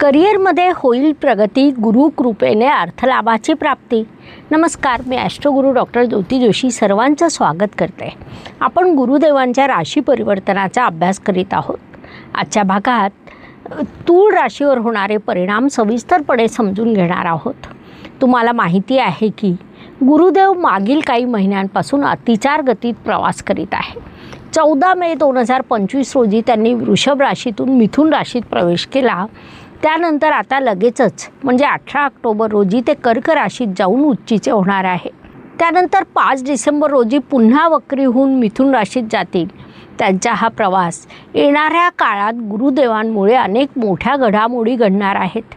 करिअरमध्ये होईल प्रगती गुरुकृपेने अर्थलाभाची प्राप्ती. नमस्कार मी ॲस्ट्रोगुरू डॉक्टर ज्योती जोशी सर्वांचं स्वागत करते. आपण गुरुदेवांच्या राशी परिवर्तनाचा अभ्यास करीत आहोत. आजच्या भागात तूळ राशीवर होणारे परिणाम सविस्तरपणे समजून घेणार आहोत. तुम्हाला माहिती आहे की गुरुदेव मागील काही महिन्यांपासून अतिचार गतीत प्रवास करीत आहे. चौदा मे दोन हजार पंचवीस रोजी त्यांनी वृषभ राशीतून मिथुन राशीत प्रवेश केला. त्यानंतर आता लगेचच म्हणजे अठरा ऑक्टोबर रोजी ते कर्क राशीत जाऊन उच्चीचे होणार आहे. त्यानंतर पाच डिसेंबर रोजी पुन्हा वक्रीहून मिथुन राशीत जातील. त्यांचा हा प्रवास येणाऱ्या काळात गुरुदेवांमुळे अनेक मोठ्या घडामोडी घडणार आहेत.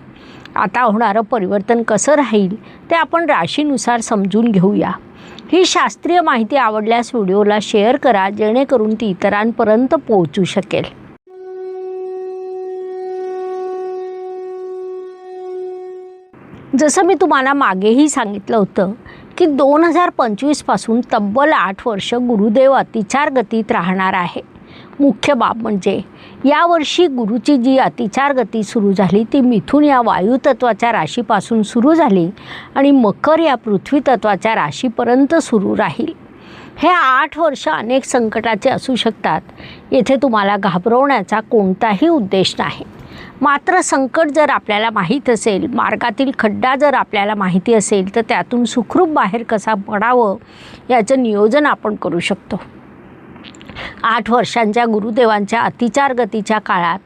आता होणारं परिवर्तन कसं राहील ते आपण राशीनुसार समजून घेऊया. ही शास्त्रीय माहिती आवडल्यास व्हिडिओला शेअर करा जेणेकरून ती इतरांपर्यंत पोहोचू शकेल. जसं मी तुम्हाला मागेही सांगितलं होतं की दोन हजार पंचवीसपासून तब्बल आठ वर्ष गुरुदेव अतिचार गतीत राहणार आहे. मुख्य बाब म्हणजे यावर्षी गुरुची जी अतिचार गती सुरू झाली ती मिथून या वायुतत्वाच्या राशीपासून सुरू झाली आणि मकर या पृथ्वीतत्वाच्या राशीपर्यंत सुरू राहील. हे आठ वर्ष अनेक संकटाचे असू शकतात येथे तुम्हाला घाबरवण्याचा कोणताही उद्देश नाही. मात्र संकट जर आपल्याला माहीत असेल मार्गातील खड्डा जर आपल्याला माहिती असेल तर त्यातून सुखरूप बाहेर कसा पडावं याचं नियोजन आपण करू शकतो. आठ वर्षांच्या गुरुदेवांच्या अतिचार गतीच्या काळात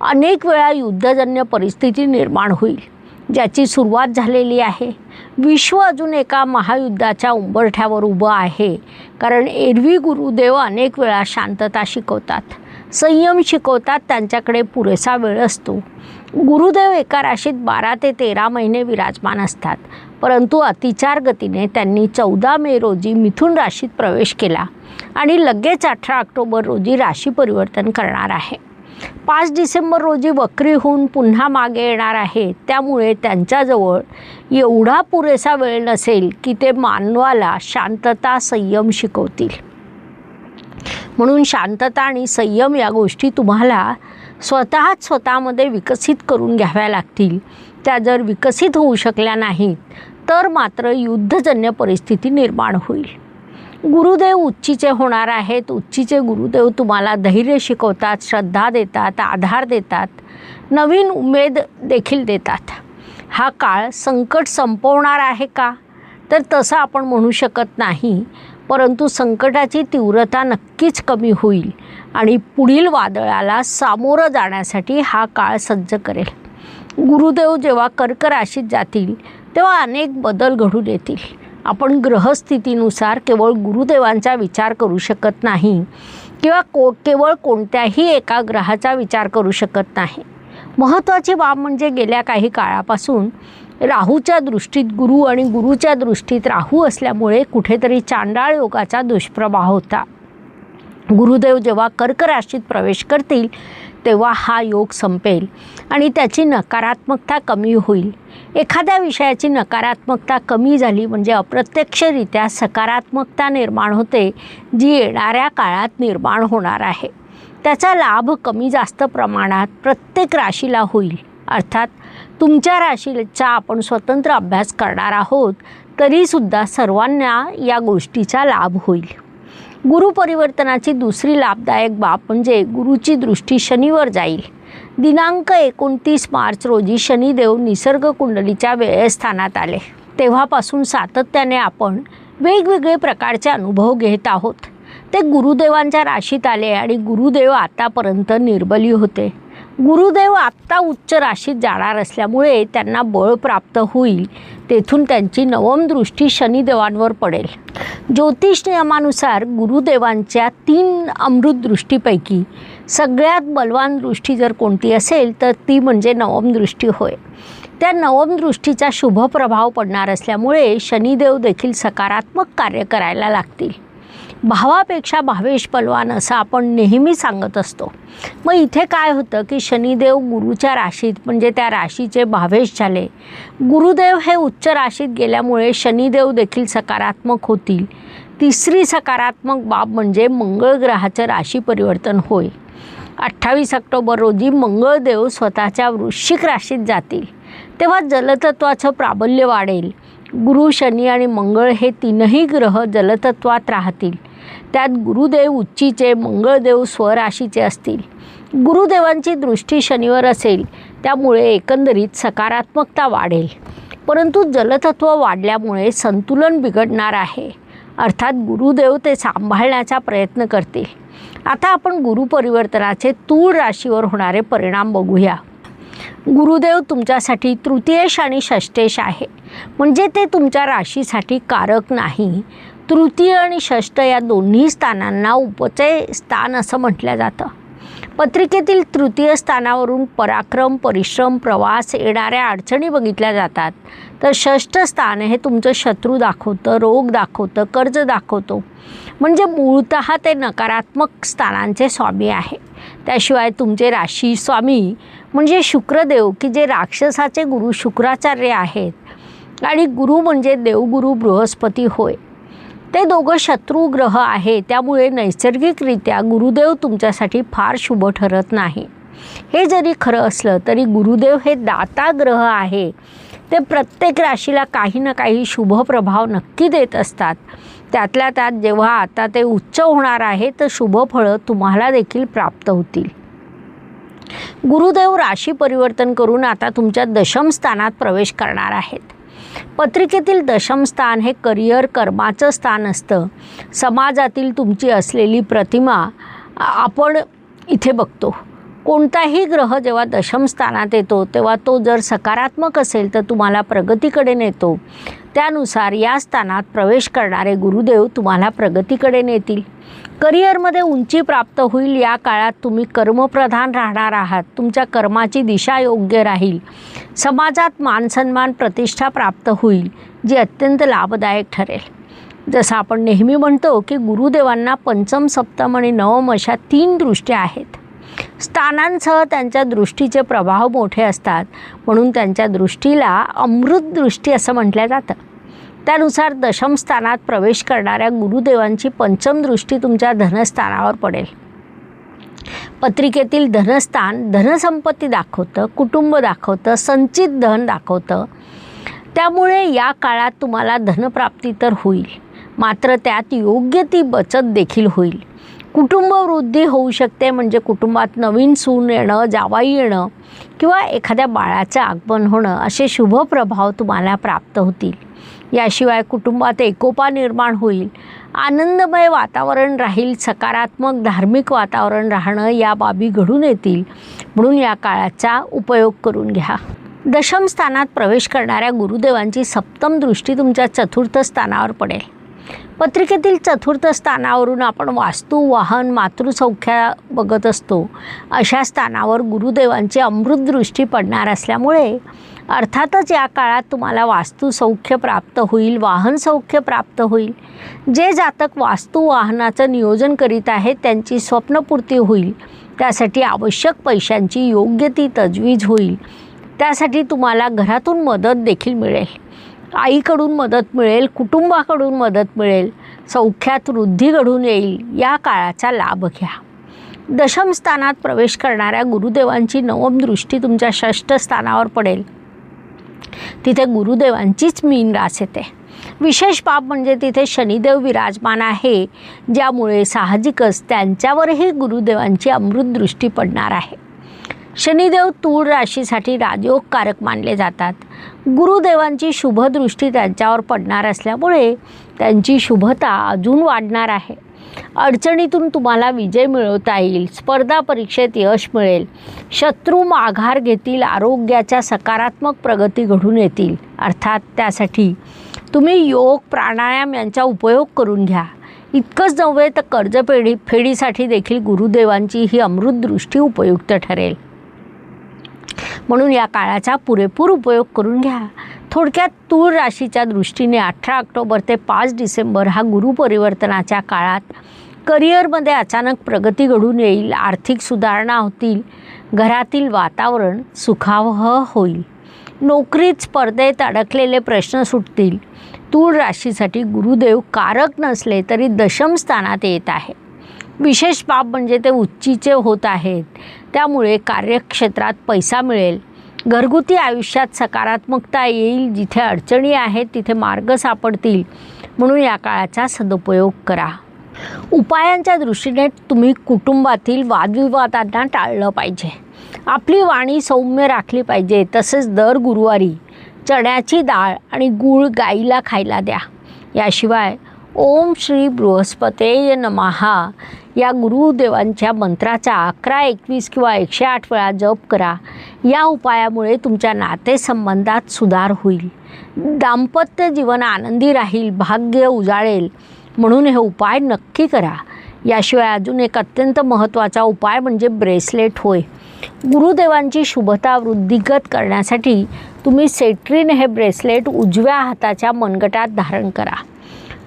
अनेक वेळा युद्धजन्य परिस्थिती निर्माण होईल ज्याची सुरुवात झालेली आहे. विश्व अजून एका महायुद्धाच्या उंबरठ्यावर उभं आहे कारण एरवी गुरुदेव अनेक वेळा शांतता शिकवतात. संयम शिकवतात त्यांच्याकडे पुरेसा वेळ असतो. गुरुदेव एका राशीत बारा ते तेरा महिने विराजमान असतात. परंतु अतिचार गतीने त्यांनी चौदा मे रोजी मिथुन राशीत प्रवेश केला आणि लगेच अठरा ऑक्टोबर रोजी राशी परिवर्तन करणार आहे. पाच डिसेंबर रोजी वक्री होऊन पुन्हा मागे येणार आहे. त्यामुळे त्यांच्याजवळ एवढा पुरेसा वेळ नसेल की ते मानवाला शांतता संयम शिकवतील. म्हणून शांतता आणि संयम या गोष्टी तुम्हाला स्वतःच स्वतःमध्ये विकसित करून घ्याव्या लागतील. त्या जर विकसित होऊ शकल्या नाहीत तर मात्र युद्धजन्य परिस्थिती निर्माण होईल. गुरुदेव उच्चीचे होणार आहेत. उच्चीचे गुरुदेव तुम्हाला धैर्य शिकवतात श्रद्धा देतात आधार देतात नवीन उमेद देखील देतात. हा काळ संकट संपवणार आहे का? तर तसं आपण म्हणू शकत नाही. परंतु संकटाची तीव्रता नक्कीच कमी होईल आणि पुढील वादळाला सामोरं जाण्यासाठी हा काळ सज्ज करेल. गुरुदेव जेव्हा कर्क राशीत जातील तेव्हा अनेक बदल घडून येतील आपण ग्रहस्थितीनुसार केवळ गुरुदेवांचा विचार करू शकत नाही किंवा को केवळ कोणत्याही एका ग्रहाचा विचार करू शकत नाही. महत्त्वाची बाब म्हणजे गेल्या काही काळापासून राहूच्या दृष्टीत गुरु आणि गुरुच्या दृष्टीत राहू असल्यामुळे कुठेतरी चांडाळ योगाचा दुष्प्रभाव होता. गुरुदेव जेव्हा कर्क राशीत प्रवेश करतील तेव्हा हा योग संपेल आणि त्याची नकारात्मकता कमी होईल. एखाद्या विषयाची नकारात्मकता कमी झाली म्हणजे अप्रत्यक्षरित्या सकारात्मकता निर्माण होते जी येणाऱ्या काळात निर्माण होणार आहे. त्याचा लाभ कमी जास्त प्रमाणात प्रत्येक राशीला होईल अर्थात तुमच्या राशीचा आपण स्वतंत्र अभ्यास करणार आहोत तरीसुद्धा सर्वांना या गोष्टीचा लाभ होईल. गुरुपरिवर्तनाची दुसरी लाभदायक बाब म्हणजे गुरुची दृष्टी शनीवर जाईल. दिनांक एकोणतीस मार्च रोजी शनिदेव निसर्ग कुंडलीच्या वेळस्थानात आले. तेव्हापासून सातत्याने आपण वेगवेगळे प्रकारचे अनुभव घेत आहोत. ते गुरुदेवांच्या राशीत आले आणि गुरुदेव आतापर्यंत निर्बली होते. गुरुदेव आत्ता उच्च राशीत जाणार असल्यामुळे त्यांना बळ प्राप्त होईल. तेथून त्यांची नवम दृष्टी शनिदेवांवर पडेल. ज्योतिष नियमानुसार गुरुदेवांच्या तीन अमृत दृष्टीपैकी सगळ्यात बलवान दृष्टी जर कोणती असेल तर ती म्हणजे नवम दृष्टी होय. त्या नवम दृष्टीचा शुभ प्रभाव पडणार असल्यामुळे शनिदेव देखील सकारात्मक कार्य करायला लागतील. भावापेक्षा भावेश पलवान असं आपण नेहमी सांगत असतो. मग इथे काय होतं की शनिदेव गुरुच्या राशीत म्हणजे त्या राशीचे भावेश झाले. गुरुदेव हे उच्च राशीत गेल्यामुळे शनिदेव देखील सकारात्मक होतील. तिसरी सकारात्मक बाब म्हणजे मंगळ ग्रहाचं राशी परिवर्तन होय. अठ्ठावीस ऑक्टोबर रोजी मंगळदेव स्वतःच्या वृश्चिक राशीत जातील. तेव्हा जलतत्वाचं प्राबल्य वाढेल. गुरु शनी आणि मंगळ हे तीनही ग्रह जलतत्वात राहतील. त्यात गुरुदेव उच्चीचे मंगळदेव स्वराशीचे असतील. गुरुदेवांची दृष्टी शनिवार असेल त्यामुळे एकंदरीत सकारात्मकता वाढेल. परंतु जलतत्व वाढल्यामुळे संतुलन बिघडणार आहे. अर्थात गुरुदेव ते सांभाळण्याचा प्रयत्न करतील. आता आपण गुरुपरिवर्तनाचे तूळ राशीवर होणारे परिणाम बघूया. गुरुदेव तुमच्यासाठी तृतीयेश आणि षष्टेश आहे. म्हणजे ते तुमच्या राशीसाठी कारक नाही तृतीय आणि षष्ठ या दोन्ही स्थानांना उपचय स्थान असं म्हटलं जातं. पत्रिकेतील तृतीय स्थानावरून पराक्रम परिश्रम प्रवास येणाऱ्या अडचणी बघितल्या जातात. तर षष्ठ स्थान हे तुमचं शत्रू दाखवतं रोग दाखवतं कर्ज दाखवतो. म्हणजे मूळत ते नकारात्मक स्थानांचे स्वामी आहे. त्याशिवाय तुमचे राशी स्वामी म्हणजे शुक्रदेव की जे राक्षसाचे गुरु शुक्राचार्य आहेत. आणि गुरु म्हणजे देवगुरु बृहस्पती होय. ते दोघं शत्रू ग्रह आहे. त्यामुळे नैसर्गिकरित्या गुरुदेव तुमच्यासाठी फार शुभ ठरत नाही. हे जरी खरं असलं तरी गुरुदेव हे दाता ग्रह आहे. ते प्रत्येक राशीला काही ना काही शुभ प्रभाव नक्की देत असतात. त्यातल्या त्यात जेव्हा आता ते उच्च होणार आहे तर शुभ फळं तुम्हाला देखील प्राप्त होतील. गुरुदेव राशी परिवर्तन करून आता तुमच्या दशम स्थानात प्रवेश करणार आहेत. पत्रिकेतील दशम स्थान हे करिअर कर्माचं स्थान असतं. समाजातील तुमची असलेली प्रतिमा आपण इथे बघतो. कोणताही ग्रह जेव्हा दशम स्थानात येतो तेव्हा तो जर सकारात्मक असेल तर तुम्हाला प्रगतीकडे नेतो. त्यानुसार या स्थानात प्रवेश करणारे गुरुदेव तुम्हाला प्रगतीकडे नेतील. करिअरमध्ये उंची प्राप्त होईल या काळात तुम्ही कर्मप्रधान राहणार आहात. तुमच्या कर्माची दिशा योग्य राहील. समाजात मानसन्मान प्रतिष्ठा प्राप्त होईल जी अत्यंत लाभदायक ठरेल. जसं आपण नेहमी म्हणतो की गुरुदेवांना पंचम सप्तम आणि नवम अशा तीन दृष्ट्या आहेत. स्थानांसह त्यांच्या दृष्टीचे प्रभाव मोठे असतात. म्हणून त्यांच्या दृष्टीला अमृत दृष्टी असं म्हटलं जातं. त्यानुसार दशम स्थानात प्रवेश करणाऱ्या गुरुदेवांची पंचम दृष्टी तुमच्या धनस्थानावर पडेल. पत्रिकेतील धनस्थान धनसंपत्ती दाखवतं कुटुंब दाखवतं संचित धन दाखवतं. त्यामुळे या काळात तुम्हाला धनप्राप्ती तर होईल. मात्र त्यात योग्य ती बचत देखील होईल. कुटुंबवृद्धी होऊ शकते म्हणजे कुटुंबात नवीन सून येणं जावाई येणं किंवा एखाद्या बाळाचं आगमन होणं असे शुभ प्रभाव तुम्हाला प्राप्त होतील. याशिवाय कुटुंबात एकोपा निर्माण होईल. आनंदमय वातावरण राहील सकारात्मक धार्मिक वातावरण राहणं या बाबी घडून येतील. म्हणून या काळाचा उपयोग करून घ्या. दशम स्थानात प्रवेश करणाऱ्या गुरुदेवांची सप्तम दृष्टी तुमच्या चतुर्थ स्थानावर पडेल. पत्रिकेतील चतुर्थ स्थानावरून आपण वास्तू वाहन मातृसौख्या बघत असतो. अशा स्थानावर गुरुदेवांची अमृतदृष्टी पडणार असल्यामुळे अर्थातच या काळात तुम्हाला वास्तुसौख्य प्राप्त होईल वाहन सौख्य प्राप्त होईल. जे जातक वास्तू वाहनाचं नियोजन करीत आहेत त्यांची स्वप्नपूर्ती होईल. त्यासाठी आवश्यक पैशांची योग्य ती तजवीज होईल. त्यासाठी तुम्हाला घरातून मदत देखील मिळेल. आईकडून मदत मिळेल कुटुंबाकडून मदत मिळेल सौख्यात वृद्धी घडून येईल या काळाचा लाभ घ्या. दशम स्थानात प्रवेश करणाऱ्या गुरुदेवांची नवम दृष्टी तुमच्या षष्ठ स्थानावर पडेल. तिथे गुरुदेवांचीच मीन रास येते. विशेष बाब म्हणजे तिथे शनिदेव विराजमान आहे ज्यामुळे साहजिकच त्यांच्यावरही गुरुदेवांची अमृतदृष्टी पडणार आहे. शनिदेव तूळ राशीसाठी राजयोगकारक मानले जातात. गुरुदेवांची शुभदृष्टी त्यांच्यावर पडणार असल्यामुळे त्यांची शुभता अजून वाढणार आहे. अडचणीतून तुम्हाला विजय मिळवता येईल स्पर्धा परीक्षेत यश मिळेल शत्रू माघार घेतील आरोग्याच्या सकारात्मक प्रगती घडून येतील. अर्थात त्यासाठी तुम्ही योग प्राणायाम यांचा उपयोग करून घ्या. इतकंच नव्हे तर कर्जपेढी फेडीसाठी देखील गुरुदेवांची ही अमृतदृष्टी उपयुक्त ठरेल. म्हणून या काळाचा पुरेपूर उपयोग करून घ्या. थोडक्यात तूळ राशीच्या दृष्टीने अठरा ऑक्टोबर ते पाच डिसेंबर हा गुरुपरिवर्तनाच्या काळात करिअरमध्ये अचानक प्रगती घडून येईल आर्थिक सुधारणा होतील घरातील वातावरण सुखावह होईल. नोकरीत स्पर्धेत अडकलेले प्रश्न सुटतील. तूळ राशीसाठी गुरुदेव कारक नसले तरी दशम स्थानात येत आहे विशेष बाब म्हणजे ते उच्चीचे होत आहेत. त्यामुळे कार्यक्षेत्रात पैसा मिळेल. घरगुती आयुष्यात सकारात्मकता येईल. जिथे अडचणी आहेत तिथे मार्ग सापडतील. म्हणून या काळाचा सदुपयोग करा. उपायांच्या दृष्टीने तुम्ही कुटुंबातील वादविवादांना टाळलं पाहिजे. आपली वाणी सौम्य राखली पाहिजे. तसेच दर गुरुवारी चण्याची डाळ आणि गूळ गाईला खायला द्या. याशिवाय ओम श्री बृहस्पतेय नमहा या गुरुदेवांच्या मंत्राचा अकरा एकवीस किंवा एकशे आठ वेळा जप करा. या उपायामुळे तुमच्या नातेसंबंधात सुधार होईल. दाम्पत्य जीवन आनंदी राहील भाग्य उजाळेल. म्हणून हे उपाय नक्की करा. याशिवाय अजून एक अत्यंत महत्त्वाचा उपाय म्हणजे ब्रेसलेट होय. गुरुदेवांची शुभता वृद्धिगत करण्यासाठी तुम्ही सेट्रिन हे ब्रेसलेट उजव्या हाताच्या मनगटात धारण करा.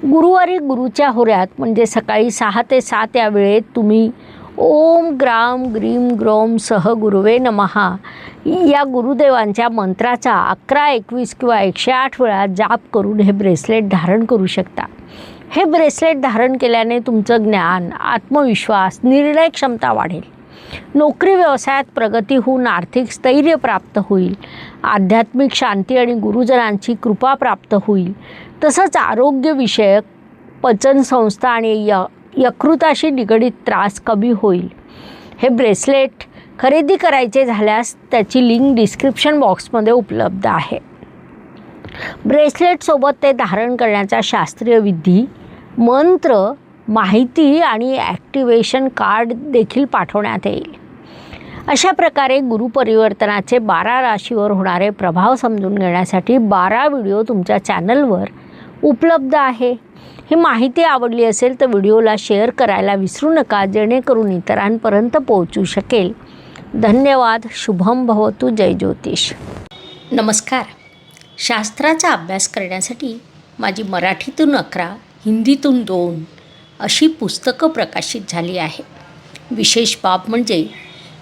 गुरुवारी गुरुच्या होऱ्यात म्हणजे सकाळी सहा ते सात या वेळेत तुम्ही ओम ग्राम ग्रीम ग्रोम सह गुरुवे नमहा. या गुरुदेवांच्या मंत्राचा अकरा एकवीस किंवा एकशे आठ वेळा जाप करून हे ब्रेसलेट धारण करू शकता. हे ब्रेसलेट धारण केल्याने तुमचं ज्ञान आत्मविश्वास निर्णय क्षमता वाढेल. नोकरी व्यवसायात प्रगती होऊन आर्थिक स्थैर्य प्राप्त होईल. आध्यात्मिक शांती आणि गुरुजनांची कृपा प्राप्त होईल. तसंच आरोग्यविषयक पचनसंस्था आणि य यकृताशी निगडीत त्रास कमी होईल. हे ब्रेसलेट खरेदी करायचे झाल्यास त्याची लिंक डिस्क्रिप्शन बॉक्समध्ये उपलब्ध आहे. ब्रेसलेटसोबत ते धारण करण्याचा शास्त्रीय विधी मंत्र माहिती आणि ॲक्टिवेशन कार्ड देखील पाठवण्यात येईल. अशा प्रकारे गुरुपरिवर्तनाचे बारा राशीवर होणारे प्रभाव समजून घेण्यासाठी बारा व्हिडिओ तुमच्या चॅनलवर उपलब्ध आहे. ही माहिती आवडली असेल तर व्हिडिओला शेअर करायला विसरू नका जेणेकरून इतरांपर्यंत पोहोचू शकेल. धन्यवाद शुभम भवतु जय ज्योतिष. नमस्कार. शास्त्राचा अभ्यास करण्यासाठी माझी मराठीतून अकरा हिंदीतून दोन अशी पुस्तकं प्रकाशित झाली आहे विशेष बाब म्हणजे